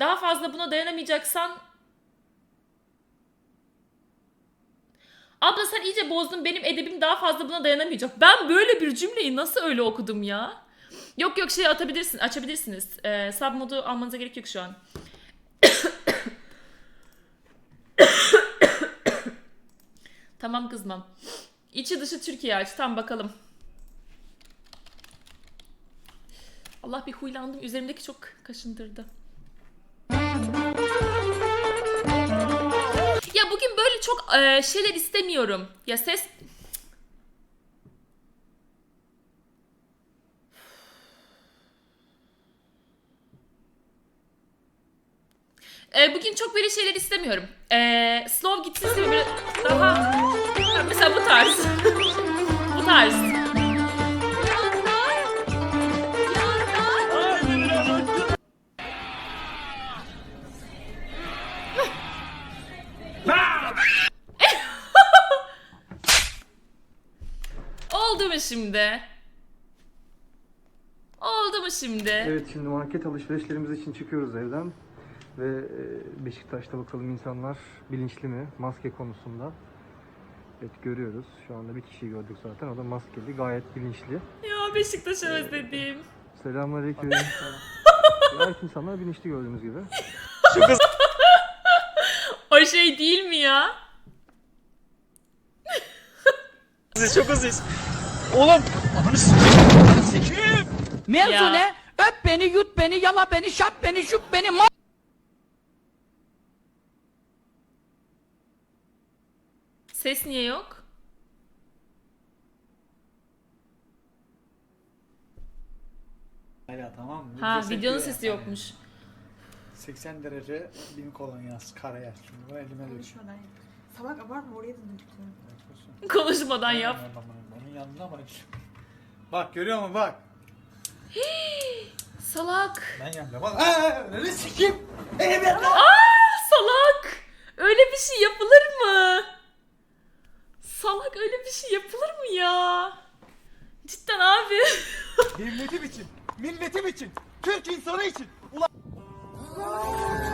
Daha fazla buna dayanamayacaksan Abla sen iyice bozdun. Benim edebim daha fazla buna dayanamayacak. Ben böyle bir cümleyi nasıl öyle okudum ya? Yok yok şey atabilirsin, açabilirsiniz. Ee, sub modu almanıza gerek yok şu an. tamam kızmam. İçi dışı Türkiye aç. Tamam bakalım. Allah bir huylandım. Üzerimdeki çok kaşındırdı. Bugün böyle çok e, şeyler istemiyorum. Ya ses... E, bugün çok böyle şeyler istemiyorum. E, slow gitsin böyle daha... Ha, Mesela bu tarz. bu tarz. Mu şimdi? Oldu mu şimdi? Evet şimdi market alışverişlerimiz için çıkıyoruz evden. Ve e, Beşiktaş'ta bakalım insanlar bilinçli mi maske konusunda. Evet görüyoruz. Şu anda bir kişiyi gördük zaten. O da maskeli. Gayet bilinçli. Ya Beşiktaş'ı özledim. Selamünaleyküm. Gayet insanlar bilinçli gördüğünüz gibi. O şey değil mi ya? Çok aziz. Oğlum. Mevzu Ya. ne? Öp beni, yut beni, yala beni, şap beni, şup beni, ma- Ses niye yok? Hala tamam mı? Ha Video videonun sekiyor sesi yani. yokmuş. 80 derece bin kolonyas karaya. Şimdi bunu elime dök. Konuşmadan yap. Salak abartma oraya da döktüm. Konuşmadan yap. Yanında ama. Bak görüyor musun bak. Salak. Ben yandım. Bak. Eee öyle sikim. Evet lan. Salak. Öyle bir şey yapılır mı? Salak öyle bir şey yapılır mı ya? Cidden abi. Milletim için. Milletim için. Türk insanı için. Ulan.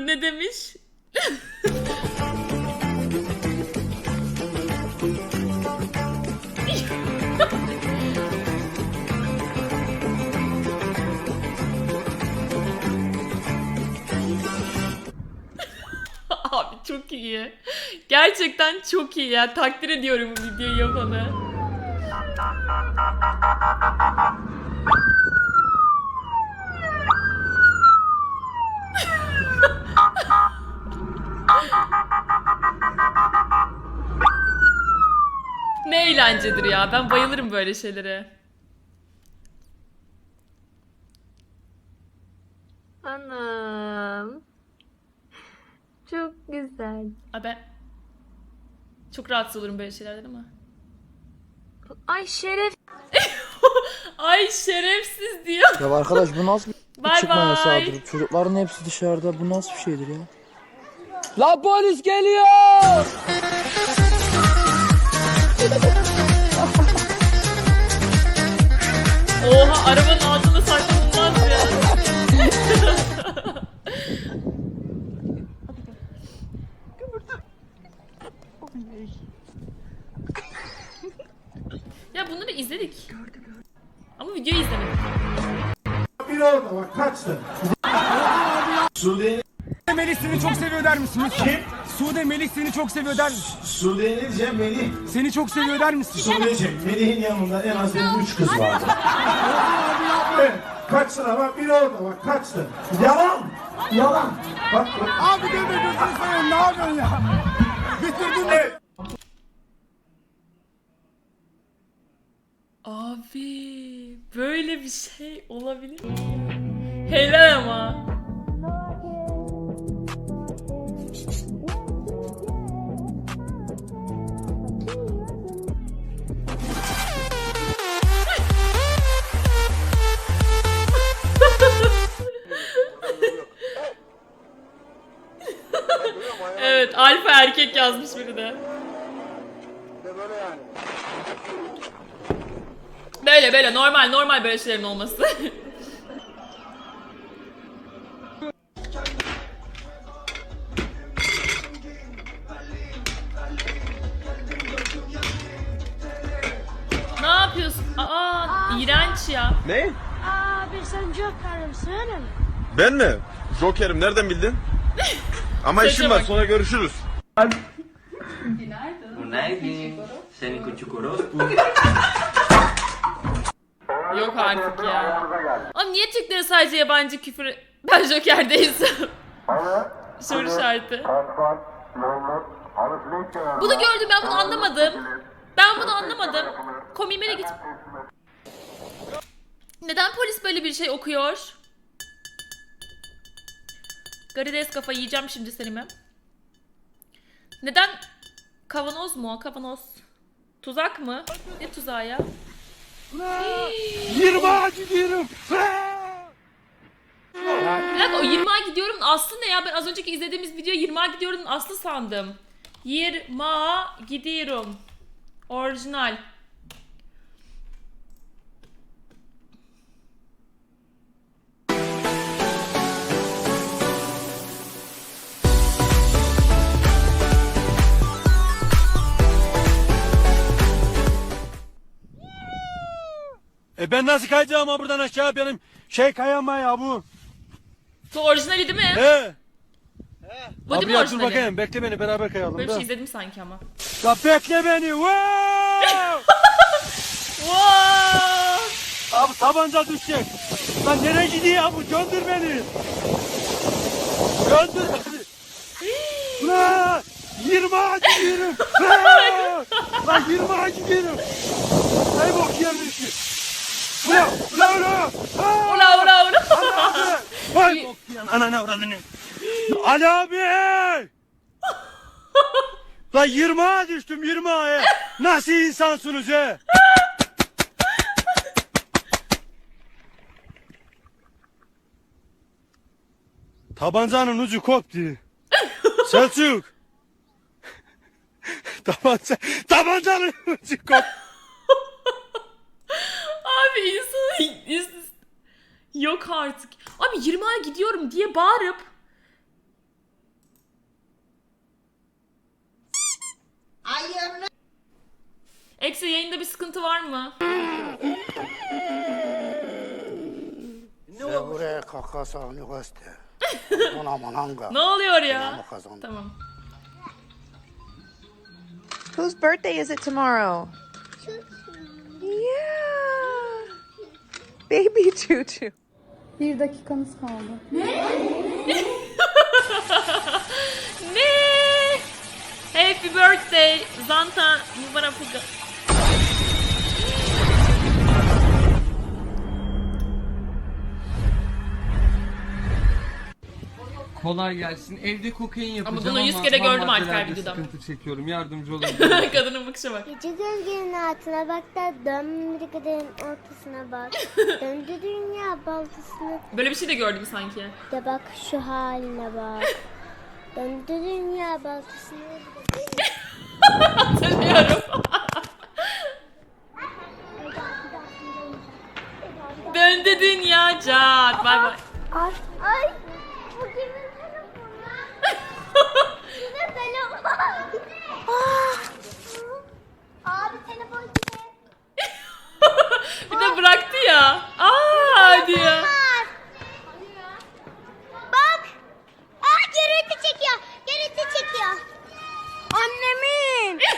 dur ne demiş? Abi çok iyi. Gerçekten çok iyi ya. Takdir ediyorum bu videoyu yapanı. Ne eğlencedir ya. Ben bayılırım böyle şeylere. Anam. Çok güzel. Abi ben çok rahatsız olurum böyle şeylerden ama. Ay şeref. Ay şerefsiz diyor. Ya arkadaş bu nasıl bir Bay çıkma bay. yasağıdır? Çocukların hepsi dışarıda. Bu nasıl bir şeydir ya? La polis geliyor! Oha arabanın altında saklanılmaz ya. ya bunları izledik. Ama videoyu izlemedik. Melih seni çok seviyor der misin lütfen? Kim? Sude Melih seni çok seviyor der misin? Sude'nin Cem Melih. Seni çok seviyor der misin? Sude'cim Melih'in yanında en az benim üç kız var. evet, kaçsın ama biri orada bak kaçsın. Yalan. Yalan. Bak, bak. Abi gel de gözünü seveyim ne yapıyorsun ya? Bitirdin mi? Evet. Abi böyle bir şey olabilir mi? Helal ama. Erkek yazmış biri de. Böyle böyle normal normal böyle şeylerin olması. ne yapıyorsun? Aa, iğrenç ya. Ne? Abi sen Joker'imsin. Ben mi? Joker'im nereden bildin? Ama Sese işim var bak. sonra görüşürüz. Günaydın. Seni küçük orospu. Yok artık ya. Oğlum niye Türklere sadece yabancı küfür... Ben Joker'deyiz. Soru işareti. Bunu gördüm ben bunu anlamadım. Ben bunu anlamadım. Komiğime de git. Neden polis böyle bir şey okuyor? Garides kafa yiyeceğim şimdi seni mi? Neden? Kavanoz mu? Kavanoz. Tuzak mı? Ne tuzağı ya? 20 gidiyorum. Bir dakika o 20'a gidiyorum aslı ne ya? Ben az önceki izlediğimiz video 20'a gidiyorum aslı sandım. 20'a gidiyorum. Orijinal. E ben nasıl kayacağım ha buradan aşağı benim şey kayama ya bu. Bu orijinali değil mi? He. Bu değil Abi mi ya dur orijinali? bakayım bekle beni beraber kayalım Böyle bir da. şey izledim sanki ama. Ya bekle beni. Wow! Wow! Abi tabanca düşecek. Lan nereye gidiyor ya bu? Döndür beni. Döndür beni. Lan 20'a gidiyorum. Lan Lan 20'a gidiyorum. Ay bok yermiş. Ula ula ula. Ula ula ula. Vay bok yiyen ananı avradını. Ali abi. Lan 20'a düştüm 20'a. Nasıl insansınız he? Tabancanın ucu koptu. Selçuk. Tabanca, tabancanın ucu koptu. Abi insan insan- Yok artık. Abi 20'a gidiyorum diye bağırıp Eksi yayında bir sıkıntı var mı? Sen buraya kakasını göster. Ona mananga. Ne oluyor ya? Tamam. Whose birthday is it tomorrow? Yeah. Baby Tutu. Bir dakikamız kaldı. Ne? Happy birthday Zanta Mubarafuga. Kolay gelsin. Evde kokain yapacağım bunu ama, yüz kere gördüm artık her videodan. sıkıntı çekiyorum. Yardımcı olun. Kadının bakışa bak. Gece gölgenin altına bak da dön bir kaderin ortasına bak. Döndü dünya baltasını Böyle bir şey de gördüm sanki. de bak şu haline bak. Döndü dünya baltasını Hatırlıyorum. Döndü dünya can. Bay bay. Ay. Ay. Bu kimin telefonu? Bu ne telefon? Abi telefon kimin? Bir de bıraktı ya. Aa hadi ya. Bak. Aa görüntü çekiyor. Görüntü çekiyor. Annemin.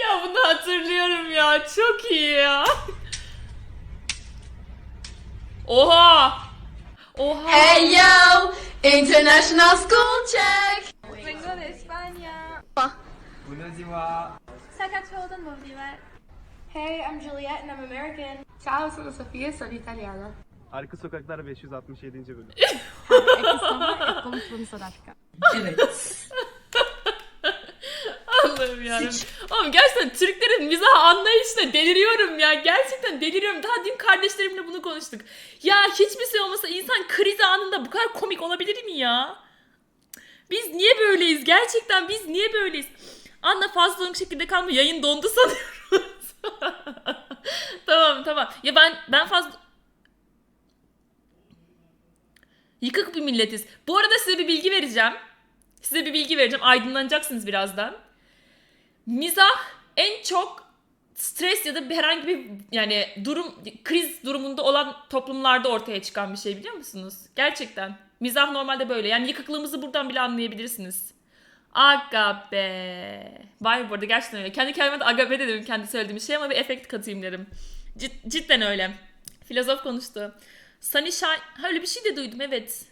Ya bunu hatırlıyorum ya. Çok iyi ya. Oha. Oha. Hey yo! International school check! Vengo de España. Bună ziua. Saca todo Bolívar. Hey, I'm Juliet and I'm American. Ciao, sono Sofia, sono italiana. Arka Sokaklar 567. bölüm. Allah'ım yarabbim. Oğlum gerçekten Türklerin mizah anlayışına deliriyorum ya. Gerçekten deliriyorum. Daha dün kardeşlerimle bunu konuştuk. Ya hiçbir şey olmasa insan kriz anında bu kadar komik olabilir mi ya? Biz niye böyleyiz? Gerçekten biz niye böyleyiz? Anla fazla şekilde kalma. Yayın dondu sanıyoruz. tamam tamam. Ya ben ben fazla Yıkık bir milletiz. Bu arada size bir bilgi vereceğim. Size bir bilgi vereceğim. Aydınlanacaksınız birazdan. Mizah en çok stres ya da herhangi bir yani durum kriz durumunda olan toplumlarda ortaya çıkan bir şey biliyor musunuz? Gerçekten. Mizah normalde böyle. Yani yıkıklığımızı buradan bile anlayabilirsiniz. Aga be. Vay bu arada gerçekten öyle. Kendi kendime de aga be dedim kendi söylediğim şey ama bir efekt katayım dedim. Cid- cidden öyle. Filozof konuştu. Sunny Shine... Öyle bir şey de duydum evet.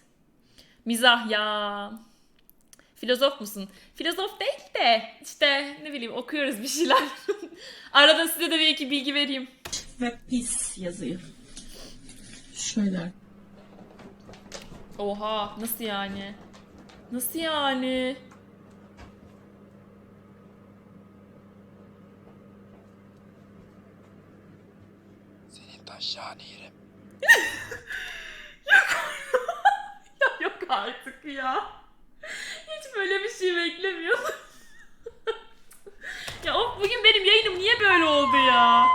Mizah ya. Filozof musun? Filozof değil de işte ne bileyim okuyoruz bir şeyler. Arada size de bir iki bilgi vereyim. Ve pis yazıyor. Şöyle. Oha nasıl yani? Nasıl yani? Senin taşağını yerim. Ya yok artık ya. Hiç böyle bir şey beklemiyordum. ya of bugün benim yayınım niye böyle oldu ya?